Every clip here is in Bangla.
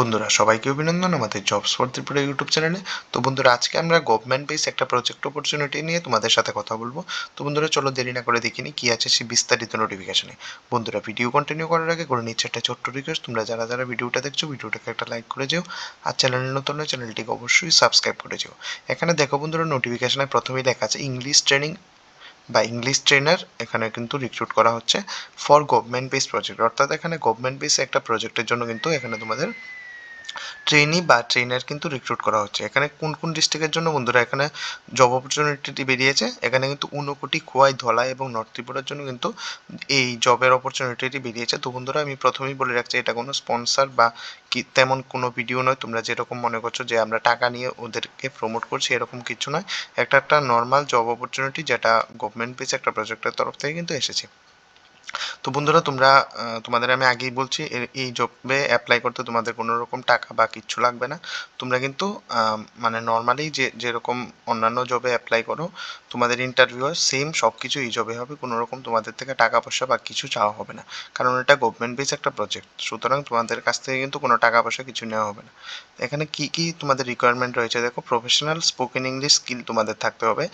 বন্ধুরা, সবাইকে অভিনন্দন আমাদের জবস ফর ত্রিপুরা ইউটিউব চ্যানেলে তো বন্ধুরা, আজকে আমরা গভর্নমেন্ট বেস একটা প্রজেক্ট অপরচুনিটি নিয়ে তোমাদের সাথে কথা বলব। তো বন্ধুরা, চলো দেরি না করে দেখিনি কি আছে সেই বিস্তারিত নোটিফিকেশনে বন্ধুরা ভিডিও কন্টিনিউ করার আগে করে নিচ্ছে একটা ছোট্ট রিকোয়েস্ট তোমরা যারা যারা ভিডিওটা দেখছ ভিডিওটাকে একটা লাইক করে যেও। আর চ্যানেল নতুন চ্যানেলটিকে অবশ্যই সাবস্ক্রাইব করে যেও। এখানে দেখো বন্ধুরা নোটিফিকেশনে প্রথমেই লেখা আছে ইংলিশ ট্রেনিং বা ইংলিশ ট্রেনার এখানে কিন্তু রিক্রুট করা হচ্ছে ফর গভর্নমেন্ট বেস প্রজেক্ট অর্থাৎ এখানে গভর্নমেন্ট বেস একটা প্রজেক্টের জন্য কিন্তু এখানে তোমাদের ট্রেনি বা ট্রেনার কিন্তু রিক্রুট করা হচ্ছে। এখানে কোন কোন ডিস্ট্রিক্টের জন্য বন্ধুরা, এখানে জব অপরচুনিটি বেরিয়েছে, এখানে কিন্তু ঊনকোটি খোয়াই, ধলাই এবং নর্থ ত্রিপুরার জন্য কিন্তু এই জবের অপরচুনিটি বেরিয়েছে। তো বন্ধুরা, আমি প্রথমেই বলে রাখছি, এটা কোনো স্পন্সর বা কি, তেমন কোনো ভিডিও নয়। তোমরা যেরকম মনে করছ যে আমরা টাকা নিয়ে ওদেরকে প্রমোট করছি, এরকম কিছু নয়। একটা একটা নর্মাল জব অপরচুনিটি যেটা গভর্নমেন্ট বেস একটা প্রজেক্টের তরফ থেকে কিন্তু এসেছে। তো বন্ধুরা, তোমরা তোমাদের আমি আগেই বলছি এই জবে অ্যাপ্লাই করতে তোমাদের কোনো রকম টাকা বা কিচ্ছু লাগবে না। তোমরা কিন্তু মানে নর্মালি যে, যেরকম অন্যান্য জবে অ্যাপ্লাই করো, তোমাদের ইন্টারভিউ সেম সব কিছু এই জবে হবে, কোনো রকম তোমাদের থেকে টাকা পয়সা বা কিছু চাওয়া হবে না। কারণ এটা গভর্নমেন্ট বেস একটা প্রজেক্ট সুতরাং তোমাদের কাছ থেকে কিন্তু কোনো টাকা পয়সা কিছু নেওয়া হবে না। এখানে কি কি তোমাদের রিকোয়ারমেন্ট রয়েছে? দেখো প্রফেশনাল স্পোকেন ইংলিশ স্কিল তোমাদের থাকতে হবে।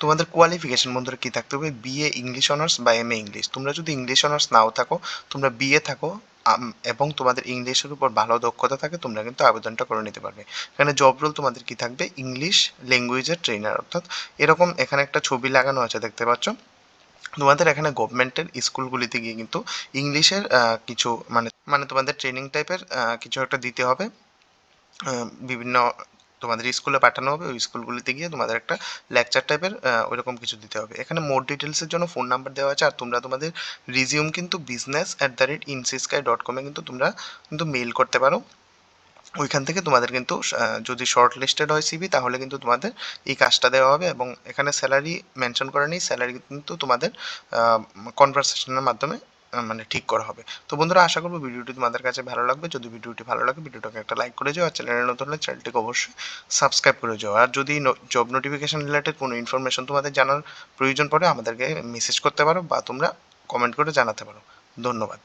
তোমাদের কোয়ালিফিকেশন বন্ধুরা কি থাকতে হবে? বিএ ইংলিশ অনার্স বা এম এ ইংলিশ তোমরা যদি ইংলিশ অনার্স নাও থাকো, তোমরা বিএ থাকো এবং তোমাদের ইংলিশের উপর ভালো দক্ষতা থাকে, তোমরা কিন্তু আবেদনটা করে নিতে পারবে। এখানে জব রোল তোমাদের কি থাকবে? ইংলিশ ল্যাঙ্গুয়েজের ট্রেনার অর্থাৎ এরকম এখানে একটা ছবি লাগানো আছে, দেখতে পাচ্ছ? তোমাদের এখানে গভর্নমেন্টের স্কুলগুলিতে গিয়ে কিন্তু ইংলিশের কিছু মানে মানে তোমাদের ট্রেনিং টাইপের কিছু একটা দিতে হবে। বিভিন্ন তোমাদের স্কুলে পাঠানো হবে, ওই স্কুলগুলিতে গিয়ে তোমাদের একটা লেকচার টাইপের ওইরকম কিছু দিতে হবে। এখানে মোর ডিটেলসের জন্য ফোন নাম্বার দেওয়া আছে, আর তোমরা তোমাদের রিজিউম কিন্তু বিজনেস অ্যাট দ্য রেট ইনসিস্কাই ডট কমে কিন্তু তোমরা কিন্তু মেল করতে পারো। ওইখান থেকে তোমাদের কিন্তু যদি শর্ট লিস্টেড হয় সিভি তাহলে কিন্তু তোমাদের এই কাজটা দেওয়া হবে এবং এখানে স্যালারি মেনশন করা নেই স্যালারি কিন্তু তোমাদের কনভারসেশনের মাধ্যমে মানে ঠিক করা হবে। তো বন্ধুরা, আশা করব ভিডিওটি তোমাদের কাছে ভালো লাগবে। যদি ভিডিওটি ভালো লাগে, ভিডিওটাকে একটা লাইক করে যাও আর চ্যানেলে নতুন হলে চ্যানেলটিকে অবশ্যই সাবস্ক্রাইব করে যাও আর যদি জব নোটিফিকেশান রিলেটেড কোনো ইনফরমেশন তোমাদের জানার প্রয়োজন পড়ে, আমাদেরকে মেসেজ করতে পারো বা তোমরা কমেন্ট করে জানাতে পারো। ধন্যবাদ।